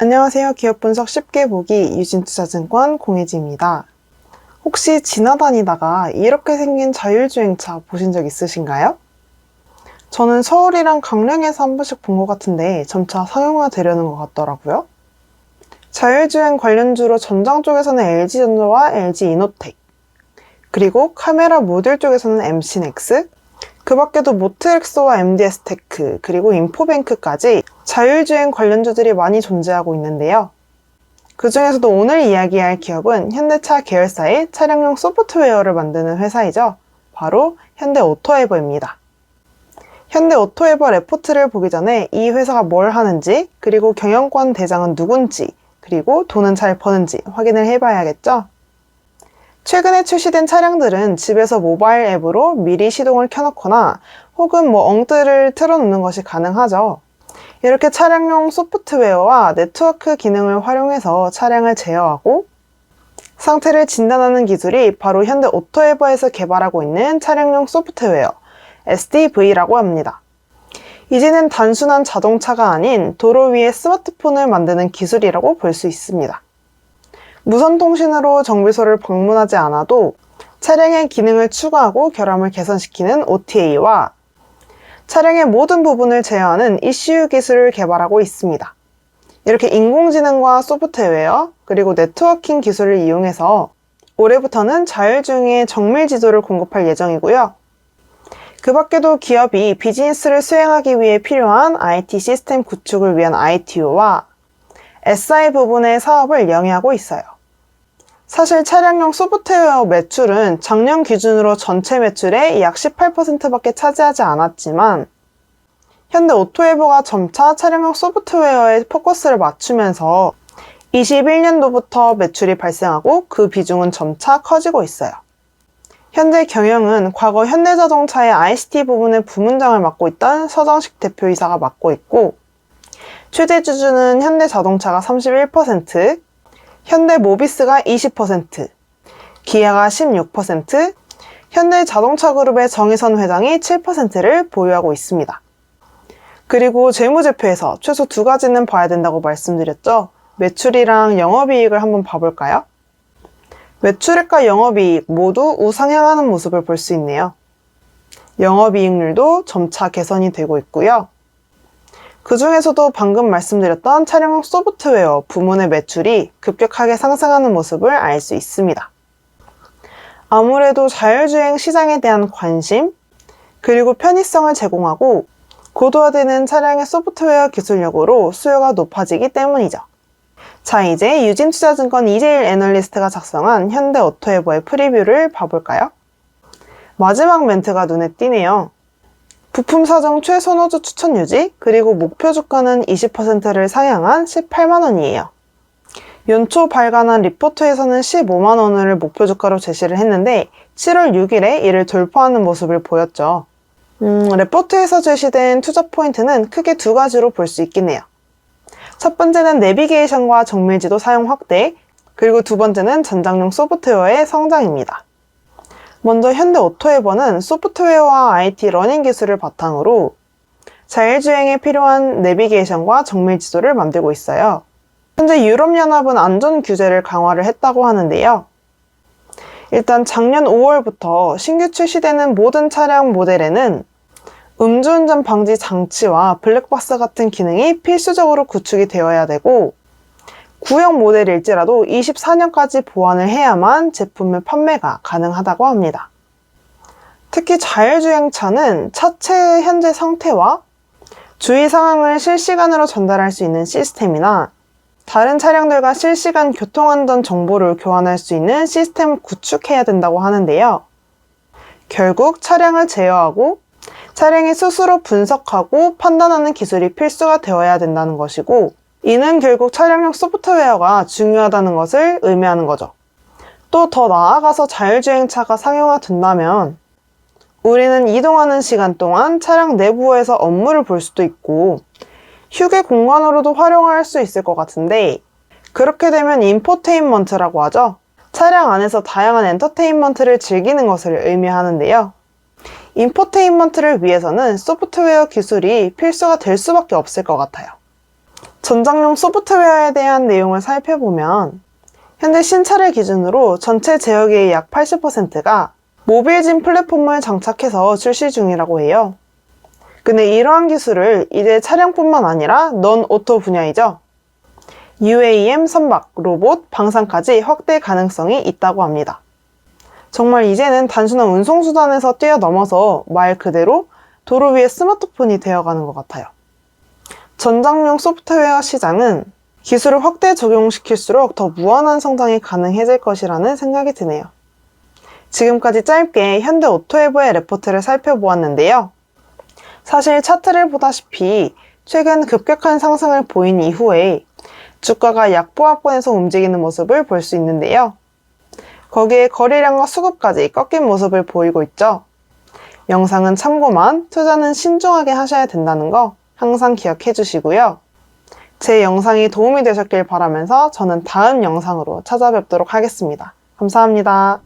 안녕하세요. 기업 분석 쉽게 보기 유진투자증권 공혜지입니다. 혹시 지나다니다가 이렇게 생긴 자율주행차 보신 적 있으신가요? 저는 서울이랑 강릉에서 한 번씩 본 것 같은데 점차 상용화 되려는 것 같더라고요. 자율주행 관련주로 전장 쪽에서는 LG전자와 LG이노텍, 그리고 카메라 모듈 쪽에서는 MC넥스, 그 밖에도 모트엑소와 MDS테크, 그리고 인포뱅크까지 자율주행 관련주들이 많이 존재하고 있는데요. 그 중에서도 오늘 이야기할 기업은 현대차 계열사의 차량용 소프트웨어를 만드는 회사이죠. 바로 현대 오토에버입니다. 현대 오토에버 레포트를 보기 전에 이 회사가 뭘 하는지, 그리고 경영권 대장은 누군지, 그리고 돈은 잘 버는지 확인을 해봐야겠죠? 최근에 출시된 차량들은 집에서 모바일 앱으로 미리 시동을 켜놓거나 혹은 뭐 엉뜨를 틀어놓는 것이 가능하죠. 이렇게 차량용 소프트웨어와 네트워크 기능을 활용해서 차량을 제어하고 상태를 진단하는 기술이 바로 현대 오토에버에서 개발하고 있는 차량용 소프트웨어 SDV라고 합니다. 이제는 단순한 자동차가 아닌 도로 위에 스마트폰을 만드는 기술이라고 볼 수 있습니다. 무선 통신으로 정비소를 방문하지 않아도 차량의 기능을 추가하고 결함을 개선시키는 OTA와 차량의 모든 부분을 제어하는 ECU 기술을 개발하고 있습니다. 이렇게 인공지능과 소프트웨어, 그리고 네트워킹 기술을 이용해서 올해부터는 자율주행의 정밀 지도를 공급할 예정이고요. 그 밖에도 기업이 비즈니스를 수행하기 위해 필요한 IT 시스템 구축을 위한 ITO와 SI 부분의 사업을 영위하고 있어요. 사실 차량용 소프트웨어 매출은 작년 기준으로 전체 매출의 약 18%밖에 차지하지 않았지만 현대 오토에버가 점차 차량용 소프트웨어에 포커스를 맞추면서 21년도부터 매출이 발생하고 그 비중은 점차 커지고 있어요. 현재 경영은 과거 현대자동차의 ICT 부분의 부문장을 맡고 있던 서정식 대표이사가 맡고 있고 최대 주주는 현대자동차가 31%, 현대 모비스가 20%, 기아가 16%, 현대 자동차그룹의 정의선 회장이 7%를 보유하고 있습니다. 그리고 재무제표에서 최소 두 가지는 봐야 된다고 말씀드렸죠. 매출이랑 영업이익을 한번 봐볼까요? 매출액과 영업이익 모두 우상향하는 모습을 볼 수 있네요. 영업이익률도 점차 개선이 되고 있고요. 그 중에서도 방금 말씀드렸던 차량 소프트웨어 부문의 매출이 급격하게 상승하는 모습을 알 수 있습니다. 아무래도 자율주행 시장에 대한 관심, 그리고 편의성을 제공하고 고도화되는 차량의 소프트웨어 기술력으로 수요가 높아지기 때문이죠. 자, 이제 유진투자증권 이재일 애널리스트가 작성한 현대오토에버의 프리뷰를 봐볼까요? 마지막 멘트가 눈에 띄네요. 부품 사정 최선호주 추천 유지, 그리고 목표 주가는 20%를 상향한 18만원이에요. 연초 발간한 리포트에서는 15만원을 목표 주가로 제시를 했는데 7월 6일에 이를 돌파하는 모습을 보였죠. 음, 레포트에서 제시된 투자 포인트는 크게 두 가지로 볼 수 있겠네요. 첫 번째는 내비게이션과 정밀지도 사용 확대, 그리고 두 번째는 전장용 소프트웨어의 성장입니다. 먼저 현대 오토에버는 소프트웨어와 IT 러닝 기술을 바탕으로 자율주행에 필요한 내비게이션과 정밀지도를 만들고 있어요. 현재 유럽연합은 안전 규제를 강화를 했다고 하는데요. 일단 작년 5월부터 신규 출시되는 모든 차량 모델에는 음주운전 방지 장치와 블랙박스 같은 기능이 필수적으로 구축이 되어야 되고 구형 모델일지라도 24년까지 보완을 해야만 제품의 판매가 가능하다고 합니다. 특히 자율주행차는 차체의 현재 상태와 주의 상황을 실시간으로 전달할 수 있는 시스템이나 다른 차량들과 실시간 교통안전 정보를 교환할 수 있는 시스템을 구축해야 된다고 하는데요. 결국 차량을 제어하고 차량이 스스로 분석하고 판단하는 기술이 필수가 되어야 된다는 것이고 이는 결국 차량용 소프트웨어가 중요하다는 것을 의미하는 거죠. 또 더 나아가서 자율주행차가 상용화된다면 우리는 이동하는 시간 동안 차량 내부에서 업무를 볼 수도 있고 휴게 공간으로도 활용할 수 있을 것 같은데 그렇게 되면 인포테인먼트라고 하죠. 차량 안에서 다양한 엔터테인먼트를 즐기는 것을 의미하는데요. 인포테인먼트를 위해서는 소프트웨어 기술이 필수가 될 수밖에 없을 것 같아요. 전장용 소프트웨어에 대한 내용을 살펴보면 현재 신차를 기준으로 전체 제어기의 약 80%가 모빌진 플랫폼을 장착해서 출시 중이라고 해요. 근데 이러한 기술을 이제 차량뿐만 아니라 넌 오토 분야이죠. UAM 선박, 로봇, 방산까지 확대 가능성이 있다고 합니다. 정말 이제는 단순한 운송수단에서 뛰어넘어서 말 그대로 도로 위의 스마트폰이 되어가는 것 같아요. 전장용 소프트웨어 시장은 기술을 확대 적용시킬수록 더 무한한 성장이 가능해질 것이라는 생각이 드네요. 지금까지 짧게 현대 오토에버의 레포트를 살펴보았는데요. 사실 차트를 보다시피 최근 급격한 상승을 보인 이후에 주가가 약보합권에서 움직이는 모습을 볼 수 있는데요. 거기에 거래량과 수급까지 꺾인 모습을 보이고 있죠. 영상은 참고만, 투자는 신중하게 하셔야 된다는 거 항상 기억해 주시고요. 제 영상이 도움이 되셨길 바라면서 저는 다음 영상으로 찾아뵙도록 하겠습니다. 감사합니다.